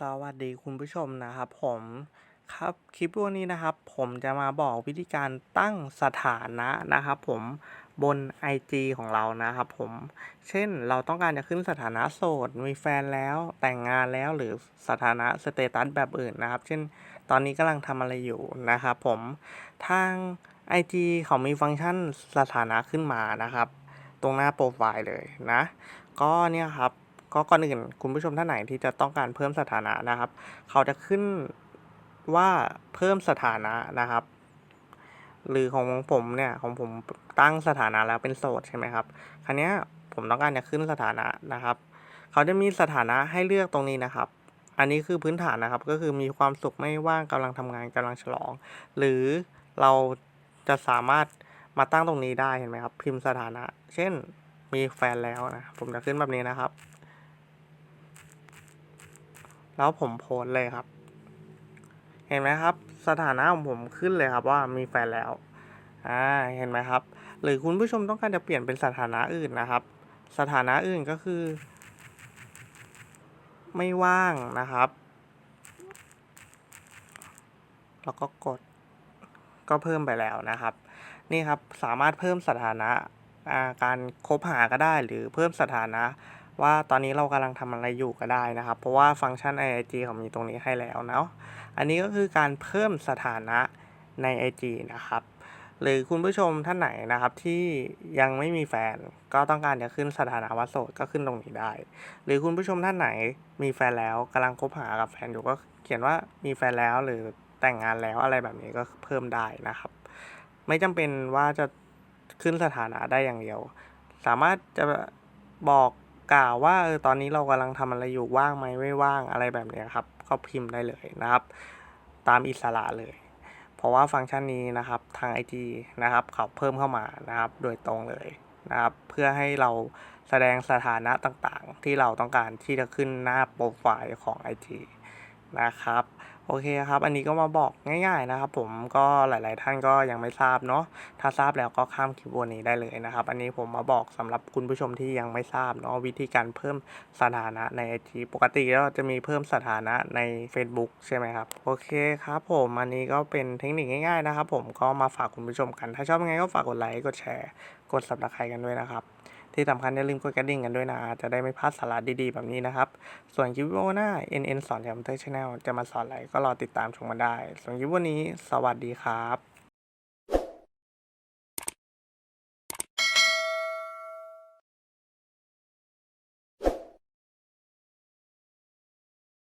สวัสดีคุณผู้ชมนะครับผมครับคลิปวันนี้นะครับ ผมจะมาบอกวิธีการตั้งสถานะนะครับ ผมบน IG ของเรานะครับ ผมเช่นเราต้องการจะขึ้นสถานะโสด มีแฟนแล้วแต่งงานแล้วหรือสถานะสเตตัสแบบอื่นนะครับ เช่นตอนนี้กำลังทำอะไรอยู่นะครับผมทาง IG เขามีฟังก์ชันสถานะขึ้นมานะครับ ตรงหน้าโปรไฟล์เลยนะ ก็เนี่ยครับ ก็ก่อนอื่นคุณผู้ชมท่านไหนที่จะต้องการเพิ่มสถานะนะครับ เขาจะขึ้นว่าเพิ่มสถานะนะครับ หรือของผมเนี่ยของผมตั้งสถานะแล้วเป็นโสดใช่ไหมครับคราวเนี้ผมต้องการจะขึ้นสถานะนะครับ เขาจะมีสถานะให้เลือกตรงนี้นะครับ อันนี้คือพื้นฐานนะครับ ก็คือมีความสุขไม่ว่างกำลังทำงานกำลังฉลอง หรือเราจะสามารถมาตั้งตรงนี้ได้เห็นไหมครับ พิมพ์สถานะ เช่นมีแฟนแล้วนะ ผมจะขึ้นแบบนี้นะครับ แล้วผมโพสเลยครับ เห็นไหมครับ สถานะของผมขึ้นเลยครับว่ามีแฟนแล้วอ่าเห็นไหมครับ หรือคุณผู้ชมต้องการจะเปลี่ยนเป็นสถานะอื่นนะครับ สถานะอื่นก็คือ ไม่ว่างนะครับ แล้วก็กดก็เพิ่มไปแล้วนะครับ นี่ครับสามารถเพิ่มสถานะอาการคบหาก็ได้หรือเพิ่มสถานะ ว่าตอนนี้เรากำลังทำอะไรอยู่ก็ได้นะครับ เพราะว่าฟังก์ชัน IG เขามีตรงนี้ให้แล้วเนาะอันนี้ก็คือการเพิ่มสถานะใน IG นะครับ หรือคุณผู้ชมท่านไหนนะครับที่ยังไม่มีแฟนก็ต้องการจะขึ้นสถานะว่าโสดก็ขึ้นตรงนี้ได้ หรือคุณผู้ชมท่านไหนมีแฟนแล้วกำลังคบหากับแฟนอยู่ก็เขียนว่ามีแฟนแล้วหรือแต่งงานแล้วอะไรแบบนี้ก็เพิ่มได้นะครับ ไม่จำเป็นว่าจะขึ้นสถานะได้อย่างเดียว สามารถจะบอก กล่าวว่าเออตอนนี้เรากำลังทำอะไรอยู่ว่างไหมไม่ว่างอะไรแบบนี้ครับก็พิมพ์ได้เลยนะครับ ตามอิสระเลย เพราะว่าฟังก์ชันนี้นะครับทาง IG นะครับเขาเพิ่มเข้ามานะครับ โดยตรงเลยนะครับ เพื่อให้เราแสดงสถานะต่างๆ ที่เราต้องการที่จะขึ้นหน้าโปรไฟล์ของ IG นะครับ โอเคครับ อันนี้ก็มาบอกง่าย ๆนะครับ ผมก็หลายๆท่านก็ยังไม่ทราบเนาะถ้าทราบแล้วก็ข้ามคลิปวันนี้ได้เลยนะครับ อันนี้ผมมาบอกสำหรับคุณผู้ชมที่ยังไม่ทราบเนาะวิธีการเพิ่มสถานะใน IG ปกติแล้วจะมีเพิ่มสถานะใน Facebook ใช่ไหมครับโอเคครับ ผมอันนี้ก็เป็นเทคนิคง่ายๆนะครับ ผมก็มาฝากคุณผู้ชมกัน ถ้าชอบยังไงก็ฝากกดไลค์กดแชร์ กด subscribe กันด้วยนะครับ ที่สำคัญอย่าลืมกดกระดิ่งกันด้วยนะ จะได้ไม่พลาดสาระดีๆ แบบนี้นะครับ ส่วนคลิปวิดีโอหน้า NN สอนแถมเตอร์ชาแนลจะมาสอนอะไรก็รอติดตามชมมาได้ ส่วนคลิปวันนี้ สวัสดีครับ